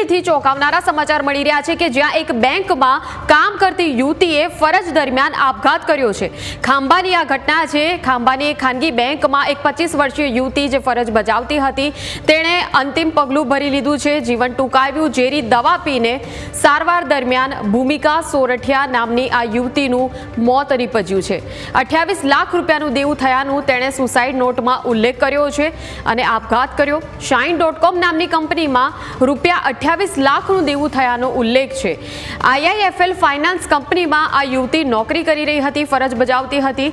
અમરેલીથી ચોંકાવનારા સમાચાર મળી રહ્યા છે કે જ્યાં એક બેંકમાં કામ કરતી યુવતીએ ફરજ દરમિયાન આપઘાત કર્યો છે. ખાંભાની આ ઘટના છે. ખાંભાની ખાનગી બેંકમાં એક પચીસ વર્ષીય યુવતી જે ફરજ બજાવતી હતી, તેણે અંતિમ પગલું ભરી લીધું છે. જીવન ટૂંકાવ્યું, ઝેરી દવા પીને સારવાર દરમિયાન ભૂમિકા સોરઠિયા નામની આ યુવતીનું મોત નીપજ્યું છે. અઠ્યાવીસ લાખ રૂપિયાનું દેવું થયાનું તેણે સુસાઇડ નોટમાં ઉલ્લેખ કર્યો છે અને આપઘાત કર્યો. શાઇન ડોટ કોમ નામની કંપનીમાં રૂપિયા અઠ્યાવીસ લાખનું દેવું થયાનો ઉલ્લેખ છે. આઈઆઈએફએલ ફાઇનાન્સ કંપનીમાં આ યુવતી નોકરી કરી રહી હતી, ફરજ બજાવતી હતી.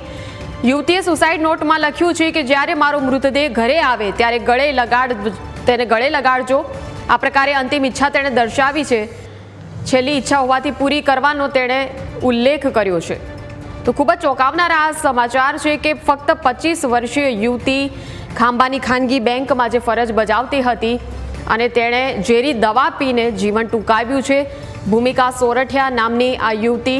યુવતીએ સુસાઇડ નોટમાં લખ્યું છે કે જ્યારે મારો મૃતદેહ ઘરે આવે ત્યારે ગળે લગાડ, તેને ગળે લગાડજો. આ પ્રકારે અંતિમ ઈચ્છા તેણે દર્શાવી છે. છેલ્લી ઈચ્છા હોવાથી પૂરી કરવાનો તેણે ઉલ્લેખ કર્યો છે. તો ખૂબ જ ચોંકાવનારા આ સમાચાર છે કે ફક્ત પચીસ વર્ષીય યુવતી ખાંબાની ખાનગી બેંકમાં જે ફરજ બજાવતી હતી અને તેણે ઝેરી દવા પીને જીવન ટૂંકાવ્યું છે. ભૂમિકા સોરઠિયા નામની આ યુવતી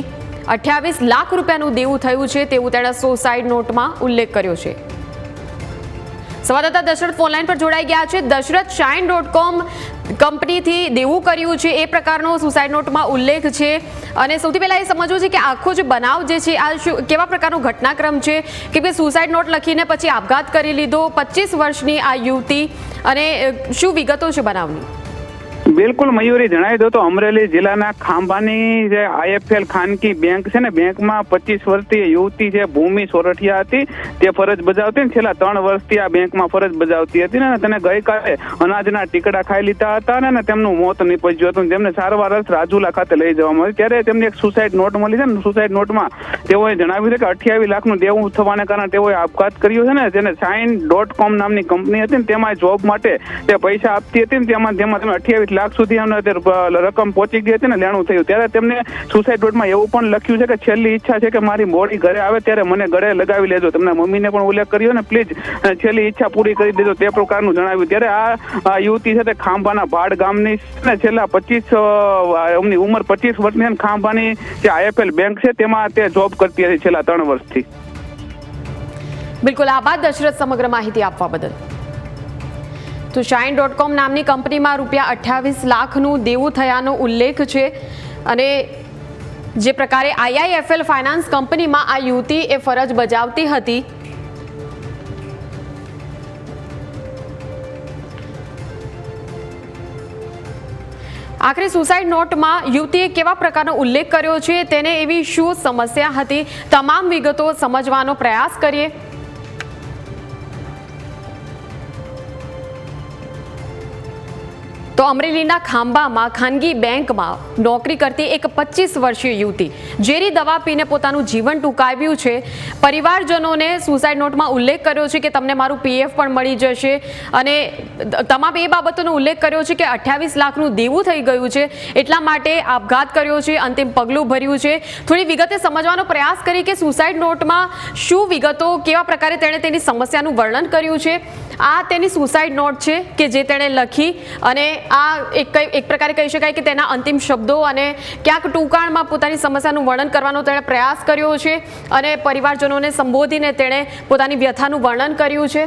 અઠ્યાવીસ લાખ રૂપિયાનું દેવું થયું છે તેવું તેણે સુસાઇડ નોટમાં ઉલ્લેખ કર્યો છે. સંવાદદાતા દશરથ ફોનલાઈન પર જોડાઈ ગયા છે. દશરથ શાઇન ડોટ કોમ કંપનીથી દેવું કર્યું છે એ પ્રકારનો સુસાઇડ નોટમાં ઉલ્લેખ છે. અને સૌથી પહેલાં એ સમજવું છે કે આખો જે બનાવ જે છે, આ કેવા પ્રકારનો ઘટનાક્રમ છે? કે ભાઈ સુસાઇડ નોટ લખીને પછી આપઘાત કરી લીધો, પચીસ વર્ષની આ યુવતી અને શું વિગતો છે બનાવની? બિલકુલ મયુરી જણાવી દો તો અમરેલી જિલ્લાના ખાંભાની જે આઈએફએલ ખાનગી બેંક છે ને, બેંકમાં પચીસ વર્ષીય યુવતી છે ભૂમિ સોરઠિયા હતી, તે ફરજ બજાવતી ને, છેલ્લા ત્રણ વર્ષથી આ બેંકમાં ફરજ બજાવતી હતી ને તેને ગઈકાલે અનાજના ટીકડા ખાઈ લીધા હતા ને તેમનું મોત નીપજ્યું હતું તેમને સારવાર રાજુલા ખાતે લઈ જવામાં આવી. ત્યારે તેમને એક સુસાઇડ નોટ મળી છે ને, સુસાઇડ નોટમાં તેઓએ જણાવ્યું છે કે અઠ્યાવીસ લાખનું દેવું થવાને કારણે તેઓએ આપઘાત કર્યો છે ને તેને સાઇન ડોટ કોમ નામની કંપની હતી ને, તેમાં જોબ માટે તે પૈસા આપતી હતી ને, તેમાં તેમાં તમે અઠ્યાવીસ લાખ સુધી એમને રકમ પહોંચી ગઈ હતી ને લેણું થયું. ત્યારે તેમને સુસાઇડ નોટમાં એવું પણ લખ્યું છે કે છેલ્લી ઈચ્છા છે કે મારી મોડી ઘરે આવે ત્યારે મને ગળે લગાવી લેજો. તેમના મમ્મીને પણ ઉલ્લેખ કર્યો ને, પ્લીઝ છેલ્લી ઈચ્છા પૂરી કરી દેજો. તે પ્રકારનું જણાવ્યું. ત્યારે આ યુવતી છે તે ખાંભાના ભાડ ગામની ને, છેલ્લા પચીસ એમની ઉંમર પચીસ વર્ષની ખાંભાની જે આઈએફએલ બેંક છે તેમાં તે જોબ કરતી હતી છેલ્લા ત્રણ વર્ષથી. બિલકુલ આભાર દશરથ સમગ્ર માહિતી આપવા બદલ. તો શાઇન ડોટ કોમ નામની કંપનીમાં રૂપિયા અઠ્યાવીસ લાખનું દેવું થયાનો ઉલ્લેખ છે. અને જે પ્રકારે આઈઆઈએફએલ ફાઇનાન્સ કંપનીમાં આ યુવતી એ ફરજ બજાવતી હતી. આખરે સુસાઇડ નોટમાં યુવતીએ કેવા પ્રકારનો ઉલ્લેખ કર્યો છે, તેને એવી શું સમસ્યા હતી, તમામ વિગતો સમજવાનો પ્રયાસ કરીએ. તો અમરેલીના ખાંભામાં ખાનગી બેંકમાં નોકરી કરતી એક પચીસ વર્ષીય યુવતી, ઝેરી દવા પીને પોતાનું જીવન ટૂંકાવ્યું છે. પરિવારજનોને સુસાઇડ નોટમાં ઉલ્લેખ કર્યો છે કે તમને મારું પીએફ પણ મળી જશે અને તમામ એ બાબતોનો ઉલ્લેખ કર્યો છે કે અઠ્યાવીસ લાખનું દેવું થઈ ગયું છે. એટલા માટે આપઘાત કર્યો છે, અંતિમ પગલું ભર્યું છે. થોડી વિગતે સમજવાનો પ્રયાસ કરી કે સુસાઇડ નોટમાં શું વિગતો, કેવા પ્રકારે તેણે તેની સમસ્યાનું વર્ણન કર્યું છે. આ તેની સુસાઇડ નોટ છે કે જે તેણે લખી અને આ એક એક પ્રકારે કહી શકાય કે તેના અંતિમ શબ્દો અને ક્યાંક ટૂંકાણમાં પોતાની સમસ્યાનું વર્ણન કરવાનો તેણે પ્રયાસ કર્યો છે અને પરિવારજનોને સંબોધીને તેણે પોતાની વ્યથાનું વર્ણન કર્યું છે.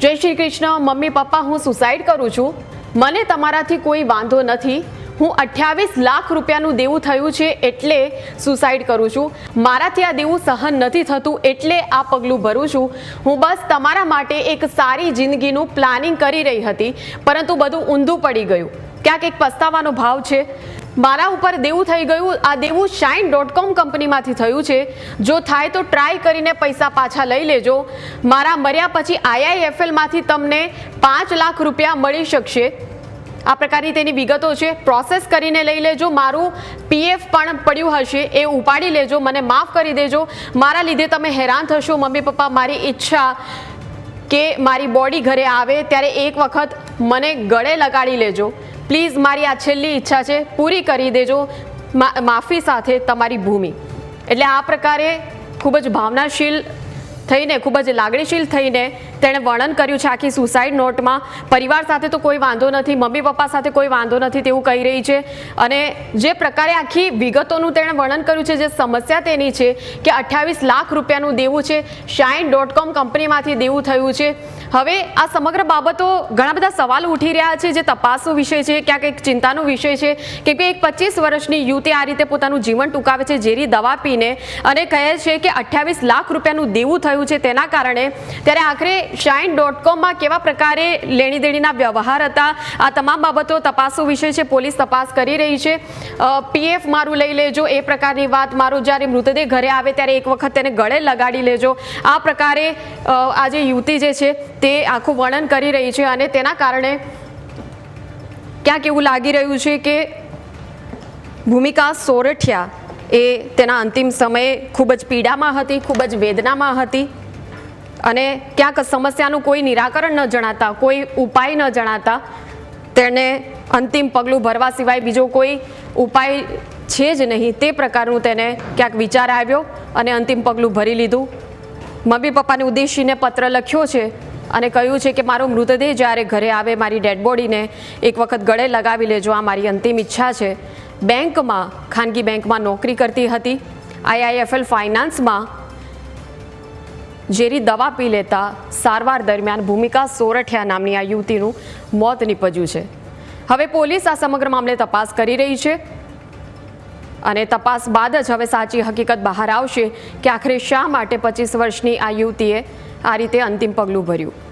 જય શ્રી કૃષ્ણ, મમ્મી, પપ્પા, હું સુસાઇડ કરું છું. મને તમારાથી કોઈ વાંધો નથી. હું અઠ્યાવીસ લાખ રૂપિયાનું દેવું થયું છે એટલે સુસાઇડ કરું છું. મારાથી આ દેવું સહન નથી થતું એટલે આ પગલું ભરું છું. હું બસ તમારા માટે એક સારી જિંદગીનું પ્લાનિંગ કરી રહી હતી, પરંતુ બધું ઊંધું પડી ગયું. ક્યાંક એક પસ્તાવાનો ભાવ છે. મારા ઉપર દેવું થઈ ગયું, આ દેવું શાઇન ડોટ કોમ કંપનીમાંથી થયું છે. જો થાય તો ટ્રાય કરીને પૈસા પાછા લઈ લેજો. મારા મર્યા પછી આઈઆઈએફએલમાંથી તમને પાંચ લાખ રૂપિયા મળી શકશે. આ પ્રકારની તેની વિગતો છે. પ્રોસેસ કરીને લઈ લેજો. મારું પીએફ પણ પડ્યું હશે. એ ઉપાડી લેજો. મને માફ કરી દેજો. મારા લીધે તમે હેરાન થશો. મમ્મી પપ્પા, મારી ઈચ્છા કે મારી બોડી ઘરે આવે ત્યારે એક વખત મને ગળે લગાડી લેજો. પ્લીઝ મારી આ છેલ્લી ઈચ્છા છે. પૂરી કરી દેજો. માફી સાથે તમારી ભૂમિ. એટલે આ પ્રકારે ખૂબ જ ભાવનાશીલ થઈને, ખૂબ જ લાગણીશીલ થઈને તેણે વર્ણન કર્યું છે આખી સુસાઇડ નોટમાં. પરિવાર સાથે તો કોઈ વાંધો નથી, મમ્મી પપ્પા સાથે કોઈ વાંધો નથી તેવું કહી રહી છે. અને જે પ્રકારે આખી વિગતોનું તેણે વર્ણન કર્યું છે, જે સમસ્યા તેની છે કે અઠ્યાવીસ લાખ રૂપિયાનું દેવું છે, શાઇન ડોટ કોમ કંપનીમાંથી દેવું થયું છે. હવે આ સમગ્ર બાબતો ઘણા બધા સવાલ ઉઠી રહ્યા છે, જે તપાસનો વિષય છે, ક્યાંક એક ચિંતાનો વિષય છે કે એક પચીસ વર્ષની યુવતી આ રીતે પોતાનું જીવન ટૂંકાવે છે, ઝેરી દવા પીને અને કહે છે કે અઠ્યાવીસ લાખ રૂપિયાનું દેવું થયું છે તેના કારણે. ત્યારે આખરે શાઇન ડોટ કોમમાં કેવા પ્રકારે લેણી દેણીના વ્યવહાર હતા? આ તમામ બાબતો તપાસો વિશે છે, પોલીસ તપાસ કરી રહી છે. પીએફ મારું લઈ લેજો, એ પ્રકારની વાત મારો જ્યારે મૃતદેહ ઘરે આવે ત્યારે એક વખત તેને ગળે લગાડી લેજો. આ પ્રકારે આજે યુવતી જે છે, તે આખું વર્ણન કરી રહી છે અને તેના કારણે ક્યાંક એવું લાગી રહ્યું છે કે ભૂમિકા સોરઠિયા એ તેના અંતિમ સમયે ખૂબ જ પીડામાં હતી, ખૂબ જ વેદનામાં હતી. અને ક્યાંક સમસ્યાનું કોઈ નિરાકરણ ન જણાતા, કોઈ ઉપાય ન જણાતા, તેણે અંતિમ પગલું ભરવા સિવાય બીજો કોઈ ઉપાય છે જ નહીં. તે પ્રકારનું તેને ક્યાંક વિચાર આવ્યો અને અંતિમ પગલું ભરી લીધું. મમ્મી પપ્પાને ઉદ્દેશીને પત્ર લખ્યો છે અને કહ્યું છે કે મારો મૃતદેહ જ્યારે ઘરે આવે, મારી ડેડ બોડીને એક વખત ગળે લગાવી લેજો. આ મારી અંતિમ ઈચ્છા છે. બેંકમાં, ખાનગી બેંકમાં નોકરી કરતી હતી. આઈઆઈએફએલ ફાઇનાન્સમાં ઝેરી દવા પી લેતા સારવાર દરમિયાન ભૂમિકા સોરઠિયા નામની આ યુવતીનું મોત નીપજ્યું છે. હવે પોલીસ આ સમગ્ર મામલે તપાસ કરી રહી છે અને તપાસ બાદ જ હવે સાચી હકીકત બહાર આવશે કે આખરે શા માટે પચીસ વર્ષની આ યુવતીએ આ રીતે અંતિમ પગલું ભર્યું?